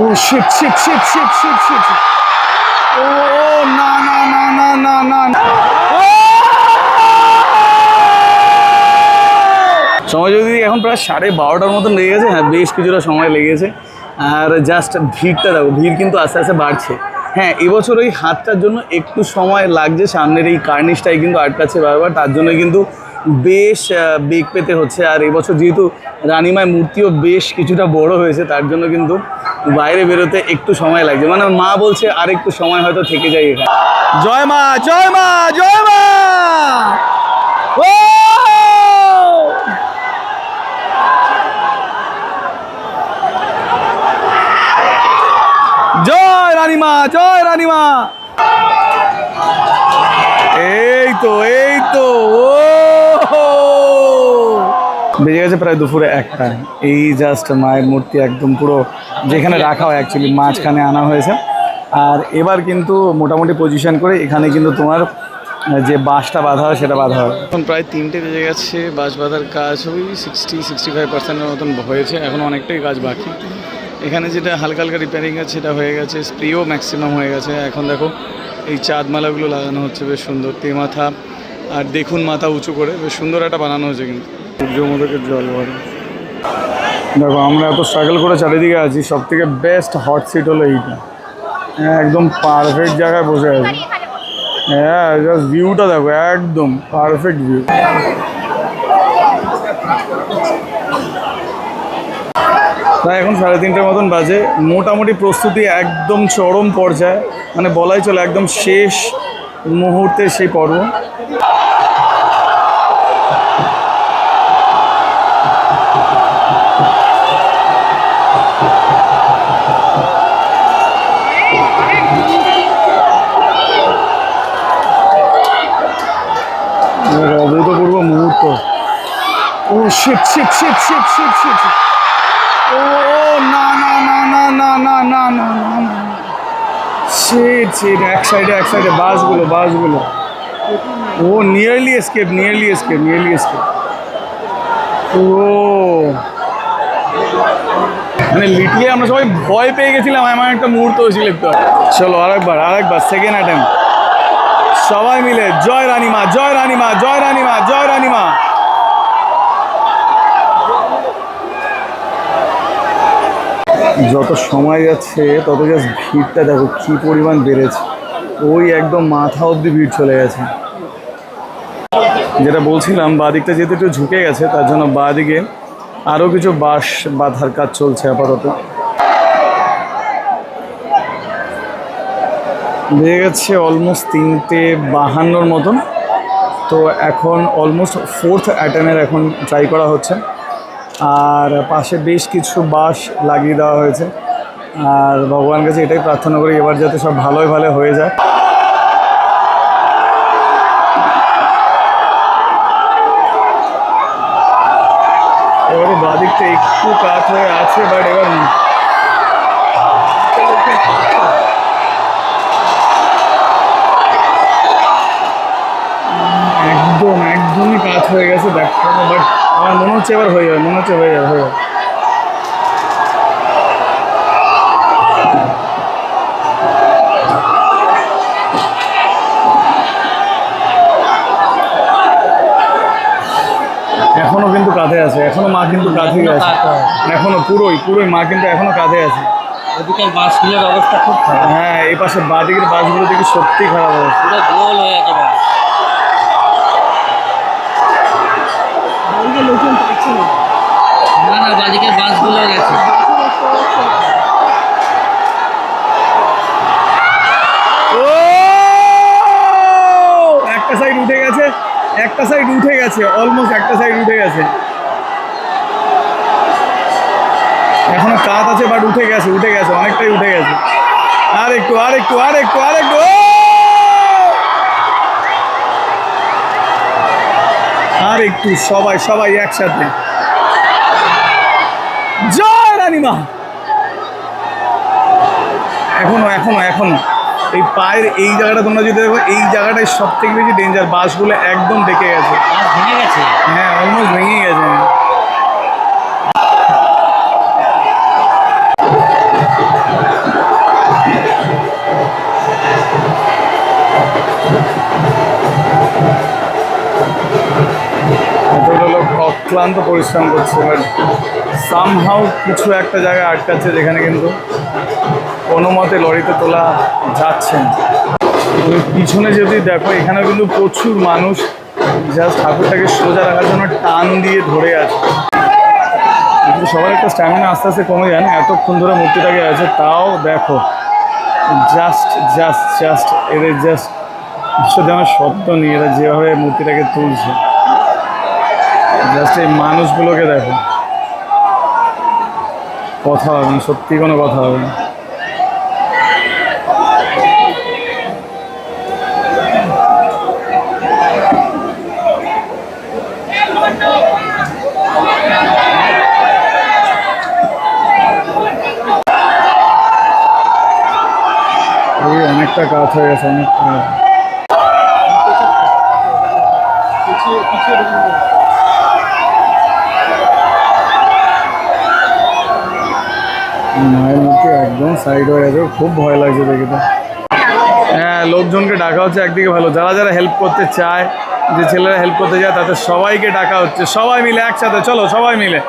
ও shit shit shit shit shit shit ও না না না না না না না! সময় যদি এখন প্রায় সাড়ে বারোটার মতন লেগে গেছে হ্যাঁ বেশ কিছুটা সময় লেগেছে। আর জাস্ট ভিড়টা দেখো, ভিড় কিন্তু আস্তে আস্তে বাড়ছে। হ্যাঁ এবছর ওই হাতটার জন্য একটু সময় লাগছে, সামনের এই কার্নিশটাই কিন্তু আটকাচ্ছে বারবার, তার জন্য কিন্তু বেশ বেগ পেতে হচ্ছে। আর এবছর যেহেতু রানিমায় মূর্তিও বেশ কিছুটা বড় হয়েছে, তার জন্য কিন্তু বাইরে বেরোতে একটু সময় লাগছে। মানে মা বলছে, আর একটু সময় হয়তো থেকে যায় এখানে। জয় মা জয় মা জয় মা! জয় রানীমা জয় রানীমা! এই তো এই তো, ও! বেজে গেছে প্রায় দুপুরে একটা। এই জাস্ট মায়ের মূর্তি একদম পুরো যেখানে রাখা হয় অ্যাকচুয়ালি মাঝখানে আনা হয়েছে। আর এবার কিন্তু মোটামুটি পজিশন করে এখানে কিন্তু তোমার যে বাঁশটা বাঁধা হয় সেটা বাঁধা হয়। এখন প্রায় তিনটে বেজে গেছে, বাঁশ বাঁধার কাজ ওই সিক্সটি সিক্সটি ফাইভ পার্সেন্টের মতন হয়েছে, এখন অনেকটাই কাজ বাকি। এখানে যেটা হালকা হালকা রিপেয়ারিং আছে, সেটা হয়ে গেছে স্প্রেও ম্যাক্সিমাম হয়ে গেছে। এখন দেখো, এই চাঁদমালাগুলো লাগানো হচ্ছে, বেশ সুন্দর। তে মাথা আর দেখুন মাথা উঁচু করে, বেশ সুন্দর একটা বানানো হয়েছে কিন্তু। সূর্য মোদকের জল ভরে। দেখো আমরা এত স্ট্রাগল করে চারিদিকে আছি সব থেকে বেস্ট হট সিট হলো এইটা। হ্যাঁ, একদম পারফেক্ট জায়গায় বসে আছি। হ্যাঁ জাস্ট ভিউটা দেখো একদম পারফেক্ট ভিউ তাই এখন সাড়ে তিনটের মতন বাজে। মোটামুটি প্রস্তুতি একদম চরম পর্যায়ে। মানে বলাই চলে একদম শেষ মুহূর্তে সেই পর্ব। অভূতপূর্ব মুহূর্ত ও shit shit shit shit shit shit ও না না না না না না না না না শিট শিট এক সাইডে এক সাইডে বাসগুলো বাসগুলো ও nearly escape nearly escape nearly escape ও মানে লিটলি আমরা সবাই ভয় পেয়ে গেছিলাম এমন একটা মুহূর্ত হয়েছিল একটু চলো আরেকবার আরেকবার সেকেন্ড অ্যাটেম্প সবাই মিলে, জয় রানীমা জয় রানীমা জয় রানীমা জয় রানীমা। যত সময় যাচ্ছে, তত জাস্ট ভিড়টা দেখো কী পরিমাণ বেড়েছে। ওই একদম মাথা অবধি ভিড় চলে গেছে। যেটা বলছিলাম, বাদিকটা যেহেতু একটু ঝুঁকে গেছে, তার জন্য বাদিকে আরও কিছু বাঁশ বাঁধার কাজ চলছে আপাতত। বেড়ে গেছে অলমোস্ট তিনটে বাহান্নর মতন। তো এখন অলমোস্ট ফোর্থ অ্যাটেমের এখন ট্রাই করা হচ্ছে। আর পাশে বেশ কিছু বাঁশ লাগিয়ে দেওয়া হয়েছে। আর ভগবান কাছে এটাই প্রার্থনা করি, এবার যাতে সব ভালোই ভালো হয়ে যায়। এবারে বাদিকটা একটু কাঠ হয়ে আছে বাট এবার একদমই হয়ে গেছে দেখো বাট আমার মনে হচ্ছে এবার হয়ে যাবে মনে হচ্ছে হয়ে যাবে হয়ে যাবে। এখনও কিন্তু কাঁধে আছে এখনও মা কিন্তু কাঁধে আছে। এখনও পুরোই পুরোই মা কিন্তু এখনও কাঁধে আছে। ওদিকে বাসগুলোর অবস্থা খুব খারাপ। হ্যাঁ এই পাশে বাদিকের বাসগুলো দেখি সত্যি খারাপ অবস্থা। পুরো গোল হয়ে গেছে বাস না। না বাদিকে বাসগুলো গেছে। একটা সাইড উঠে গেছে একটা সাইড উঠে গেছে অলমোস্ট একটা সাইড উঠে গেছে। এখনও কাত আছে বাট উঠে গেছে উঠে গেছে অনেকটাই উঠে গেছে। আর একটু আর একটু আর একটু আর একটু আর একটু সবাই সবাই একসাথে। জয় রানীমা এখনও এখনও এখনও। এই পায়ের এই জায়গাটা তোমরা যদি দেখো এই জায়গাটাই সব থেকে বেশি ডেঞ্জার বাসগুলো একদম ডেকে গেছে। ভেঙে গেছে? হ্যাঁ অলমোস্ট ভেঙে গেছে। অক্লান্ত পরিশ্রম করছে বাট সামহাও কিছু একটা জায়গায় আটকাচ্ছে যেখানে কিন্তু কোনো মতে লরিতে তোলা যাচ্ছে না। পিছনে যদি দেখো, এখানে কিন্তু প্রচুর মানুষ জাস্ট ঠাকুরটাকে সোজা রাখার জন্য টান দিয়ে ধরে আছে। কিন্তু সবার একটা স্ট্যামিনা আস্তে আস্তে কমে যায় না, এতক্ষণ ধরে মূর্তিটাকে আছে, তাও দেখো। জাস্ট জাস্ট জাস্ট এদের জাস্ট ঈশ্বর আমার শব্দ নিয়ে এরা যেভাবে মূর্তিটাকে তুলছে। জাস্ট এই মানুষগুলোকে দেখো। কথা হবে না, সত্যি কোনো কথা হবে না। অনেকটা কাজ হয়ে গেছে, অনেকটা। মায়ের মধ্যে একদম সাইড হয়ে গেছে। খুব ভয় লাগছে দেখে তো। হ্যাঁ লোকজনকে ডাকা হচ্ছে একদিকে ভালো। যারা যারা হেল্প করতে চায়, যে ছেলেরা হেল্প করতে যায় তাদের সবাইকে ডাকা হচ্ছে। সবাই মিলে একসাথে, চলো সবাই মিলে।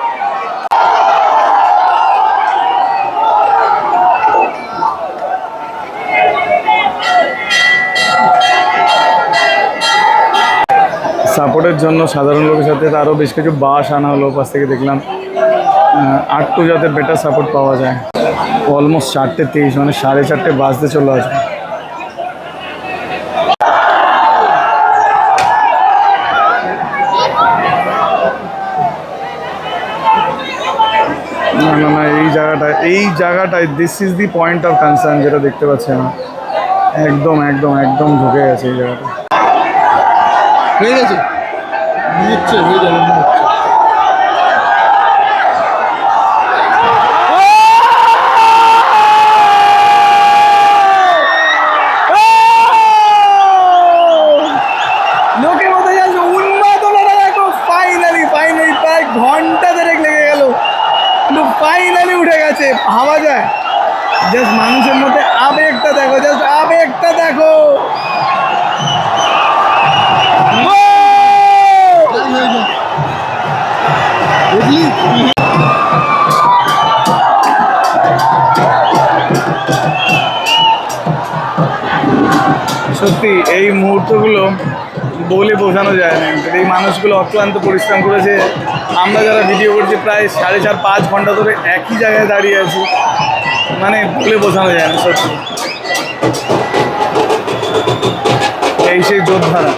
সাপোর্টের জন্য সাধারণ লোকের সাথে আরও বেশ কিছু বাস আনা হলো পাশ থেকে দেখলাম। আটটু যাতে বেটার সাপোর্ট পাওয়া যায়। অলমোস্ট চারটে তেইশ মানে সাড়ে চারটে বাজতে চলে আসবে। না না না, এই জায়গাটায় এই জায়গাটায় this is the point of concern যেটা দেখতে পাচ্ছি না একদম একদম একদম ঢুকে গেছে এই জায়গাটা। হয়ে গেছে? হয়ে যাবে মনে হচ্ছে লোকে বলতে যাচ্ছে উন্মাদনাটা দেখো ফাইনালি ফাইনালি প্রায় ঘণ্টা দেড়েক লেগে গেল কিন্তু উঠে ভাবা যায়। জাস্ট মানুষের মধ্যে আবেগটা দেখো জাস্ট আবেগটা দেখো। সত্যি এই মুহূর্তগুলো বলে বোঝানো যায় না। এই মানুষগুলো অক্লান্ত পরিশ্রম করেছে। আমরা যারা ভিডিও করছি, প্রায় সাড়ে চার পাঁচ ঘণ্টা ধরে একই জায়গায় দাঁড়িয়ে আছি। মানে বলে বোঝানো যায় না, সত্যি। এই সেই যোদ্ধারা।